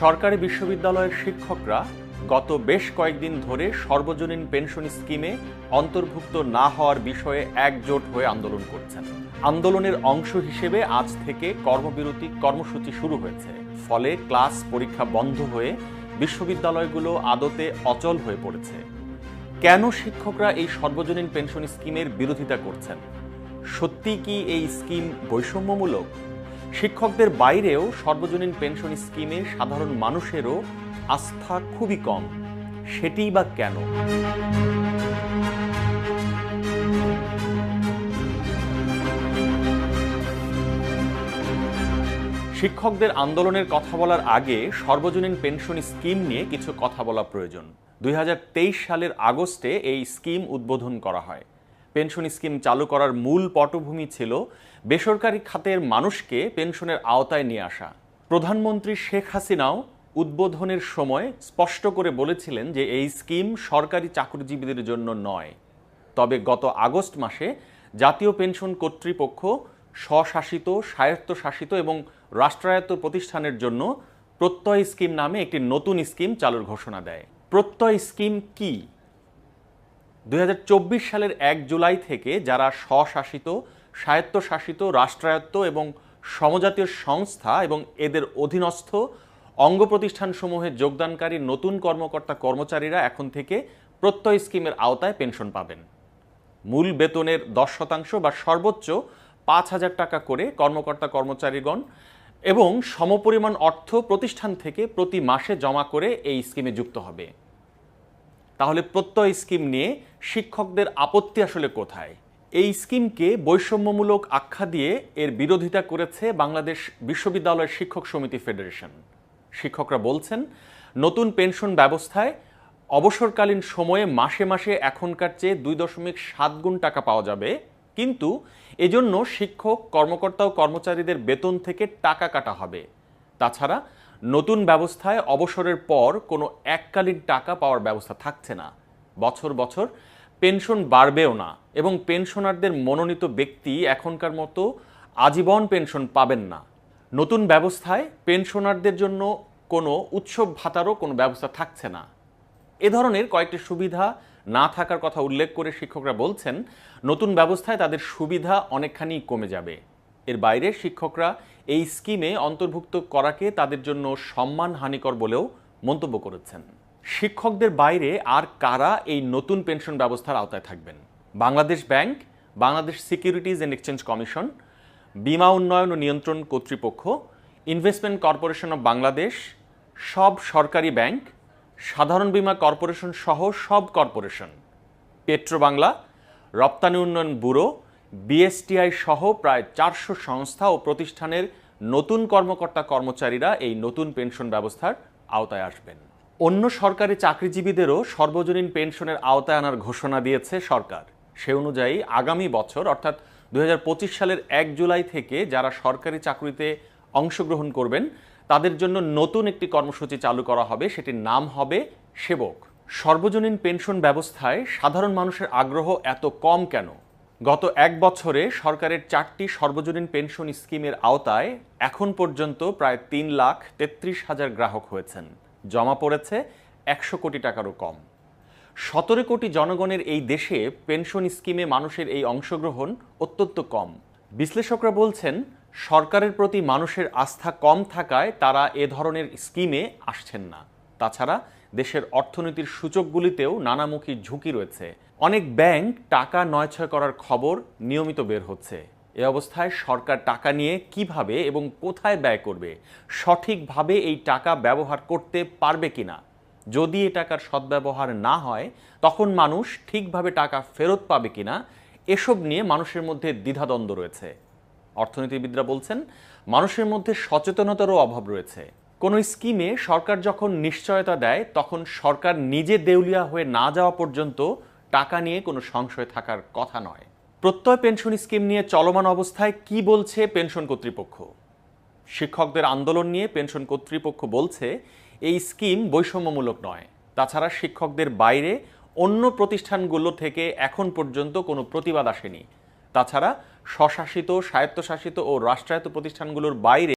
সরকারি বিশ্ববিদ্যালয়ের শিক্ষকরা গত বেশ কয়েকদিন ধরে সর্বজনীন পেনশন স্কিমে অন্তর্ভুক্ত না হওয়ার বিষয়ে একজোট হয়ে আন্দোলন করছেন। আন্দোলনের অংশ হিসেবে আজ থেকে কর্মবিরতি কর্মসূচি শুরু হয়েছে। ফলে ক্লাস পরীক্ষা বন্ধ হয়ে বিশ্ববিদ্যালয়গুলো আদতে অচল হয়ে পড়েছে। কেন শিক্ষকরা এই সর্বজনীন পেনশন স্কিমের বিরোধিতা করছেন? সত্যি কি এই স্কিম বৈষম্যমূলক? শিক্ষকদের বাইরেও সর্বজনীন পেনশন স্কিমে সাধারণ মানুষেরও আস্থা খুবই কম। সেটিই বা কেন? শিক্ষকদের আন্দোলনের কথা বলার আগে সর্বজনীন পেনশন স্কিম নিয়ে কিছু কথা বলা প্রয়োজন। দুই হাজার তেইশ সালের আগস্টে এই স্কিম উদ্বোধন করা হয়। পেনশন স্কিম চালু করার মূল পটভূমি ছিল বেসরকারি খাতের মানুষকে পেনশনের আওতায় নিয়ে আসা। প্রধানমন্ত্রী শেখ হাসিনাও উদ্বোধনের সময় স্পষ্ট করে বলেছিলেন যে এই স্কিম সরকারি চাকরিজীবীদের জন্য নয়। তবে গত আগস্ট মাসে জাতীয় পেনশন কর্তৃপক্ষ স্বশাসিত, স্বায়ত্তশাসিত এবং রাষ্ট্রায়ত্ত প্রতিষ্ঠানের জন্য প্রত্যয় স্কিম নামে একটি নতুন স্কিম চালুর ঘোষণা দেয়। প্রত্যয় স্কিম কি? দুই হাজার চব্বিশ সালের এক জুলাই থেকে যারা স্বশাসিত, স্বায়ত্তশাসিত, রাষ্ট্রায়ত্ত এবং সমজাতীয় সংস্থা এবং এদের অধীনস্থ অঙ্গ প্রতিষ্ঠানসমূহে যোগদানকারী নতুন কর্মকর্তা কর্মচারীরা এখন থেকে প্রত্যয় স্কিমের আওতায় পেনশন পাবেন। মূল বেতনের দশ শতাংশ বা সর্বোচ্চ পাঁচ হাজার টাকা করে কর্মকর্তা কর্মচারীগণ এবং সমপরিমাণ অর্থ প্রতিষ্ঠান থেকে প্রতি মাসে জমা করে এই স্কিমে যুক্ত হবে। তাহলে প্রত্যয় স্কিম নিয়ে শিক্ষকদের আপত্তি আসলে কোথায়? এই স্কিমকে বৈষম্যমূলক আখ্যা দিয়ে এর বিরোধিতা করেছে বাংলাদেশ বিশ্ববিদ্যালয় শিক্ষক সমিতি ফেডারেশন। শিক্ষকরা বলছেন, নতুন পেনশন ব্যবস্থায় অবসরকালীন সময়ে মাসে মাসে এখনকার চেয়ে দুই দশমিক সাত গুণ টাকা পাওয়া যাবে। কিন্তু এজন্য শিক্ষক, কর্মকর্তা ও কর্মচারীদের বেতন থেকে টাকা কাটা হবে। তাছাড়া নতুন ব্যবস্থায় অবসরের পর কোনো এককালীন টাকা পাওয়ার ব্যবস্থা থাকছে না। বছর বছর পেনশন বাড়বেও না এবং পেনশনারদের মনোনীত ব্যক্তি এখনকার মতো আজীবন পেনশন পাবেন না। নতুন ব্যবস্থায় পেনশনারদের জন্য কোনো উৎসব ভাতারও কোনো ব্যবস্থা থাকছে না। এ ধরনের কয়েকটি সুবিধা না থাকার কথা উল্লেখ করে শিক্ষকরা বলছেন, নতুন ব্যবস্থায় তাদের সুবিধা অনেকখানি কমে যাবে। এর বাইরে শিক্ষকরা এই স্কিমে অন্তর্ভুক্ত করাকে তাদের জন্য সম্মান হানিকর বলেও মন্তব্য করেছেন। শিক্ষকদের বাইরে আর কারা এই নতুন পেনশন ব্যবস্থার আওতায় থাকবেন? Bangladesh bank, Bangladesh securities and exchange commission, বিমা উন্নয়ন ও নিয়ন্ত্রণ কর্তৃপক্ষ, ইনভেস্টমেন্ট কর্পোরেশন অব বাংলাদেশ, সব সরকারি ব্যাংক, সাধারণ বীমা কর্পোরেশন সহ সব কর্পোরেশন। পেট্রোবাংলা, রপ্তানি উন্নয়ন ব্যুরো বিএসটিআই সহ প্রায় চারশো সংস্থা ও প্রতিষ্ঠানের নতুন কর্মকর্তা কর্মচারীরা এই নতুন পেনশন ব্যবস্থার আওতায় আসবেন। অন্য সরকারি চাকরিজীবীদেরও সর্বজনীন পেনশনের আওতায় আনার ঘোষণা দিয়েছে সরকার। সে অনুযায়ী আগামী বছর, অর্থাৎ দুই হাজার পঁচিশ সালের এক জুলাই থেকে যারা সরকারি চাকরিতে অংশগ্রহণ করবেন, তাদের জন্য নতুন একটি কর্মসূচি চালু করা হবে, সেটির নাম হবে সেবক। সর্বজনীন পেনশন ব্যবস্থায় সাধারণ মানুষের আগ্রহ এত কম কেন? গত এক বছরে সরকারের চারটি সর্বজনীন পেনশন স্কিমের আওতায় এখন পর্যন্ত প্রায় তিন লাখ তেত্রিশ হাজার গ্রাহক হয়েছেন। জমা পড়েছে একশো কোটি টাকারও কম। সতেরো কোটি জনগণের এই দেশে পেনশন স্কিমে মানুষের এই অংশগ্রহণ অত্যন্ত কম। বিশ্লেষকরা বলছেন, সরকারের প্রতি মানুষের আস্থা কম থাকায় তারা এ ধরনের স্কিমে আসছেন না। তাছাড়া দেশের অর্থনীতির সূচকগুলিতেও নানামুখী ঝুঁকি রয়েছে। অনেক ব্যাংক টাকা নয়ছয় করার খবর নিয়মিত বের হচ্ছে। এ অবস্থায় সরকার টাকা নিয়ে কীভাবে এবং কোথায় ব্যয় করবে? সঠিকভাবে এই টাকা ব্যবহার করতে পারবে কিনা? যদি এ টাকার সদ্ব্যবহার না হয়, তখন মানুষ ঠিকভাবে টাকা ফেরত পাবে কিনা? এসব নিয়ে মানুষের মধ্যে দ্বিধাদ্বন্দ্ব রয়েছে। অর্থনীতিবিদরা বলছেন, মানুষের মধ্যে সচেতনতারও অভাব রয়েছে। কোনো স্কিমে সরকার যখন নিশ্চয়তা দেয়, তখন সরকার নিজে দেউলিয়া হয়ে না যাওয়া পর্যন্ত টাকা নিয়ে কোনো সংশয় থাকার কথা নয়। প্রত্যয় পেনশন স্কিম নিয়ে চলমান অবস্থায় কি বলছে পেনশন কর্তৃপক্ষ? শিক্ষকদের আন্দোলন নিয়ে পেনশন কর্তৃপক্ষ বলছে, এই স্কিম বৈষম্যমূলক নয়। তাছাড়া শিক্ষকদের বাইরে অন্য প্রতিষ্ঠানগুলো থেকে এখন পর্যন্ত কোনো প্রতিবাদ আসেনি। তাছাড়া স্বশাসিত, স্বায়ত্তশাসিত ও রাষ্ট্রায়ত্ত প্রতিষ্ঠানগুলোর বাইরে